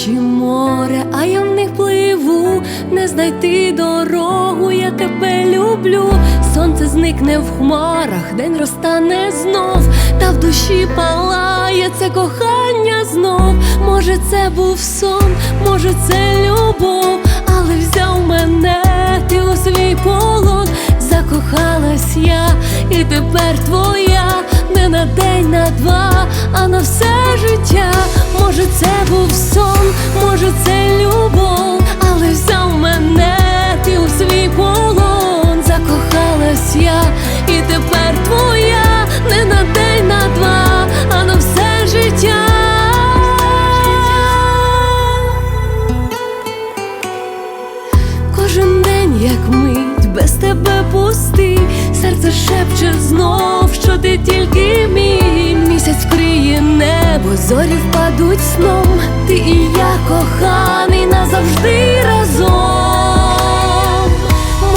море, а я в них пливу, не знайти дорогу, я тебе люблю. Сонце зникне в хмарах, день розтане знов, та в душі палає це кохання знов. Може, це був сон, може, це любов, але взяв мене ти у свій полон, закохалась я, і тепер твоя, не на день, на два, а на все життя. Це був сон, може, це любов, але взяв мене ти у свій полон, закохалась я, і тепер твоя, не на день, на два, а на все життя. Кожен день, як мить, без тебе пустий, серце шепче знов, що ти зорі впадуть сном, ти і я коханий назавжди разом.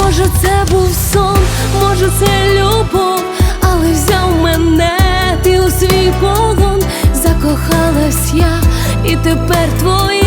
Може, це був сон, може, це любов, але взяв мене ти у свій полон, закохалась я, і тепер твоя,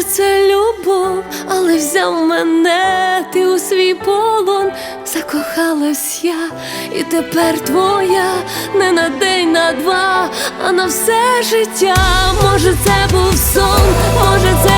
може, це любов, але взяв мене ти у свій полон, закохалась я, і тепер твоя, не на день, на два, а на все життя. Може, це був сон, може, це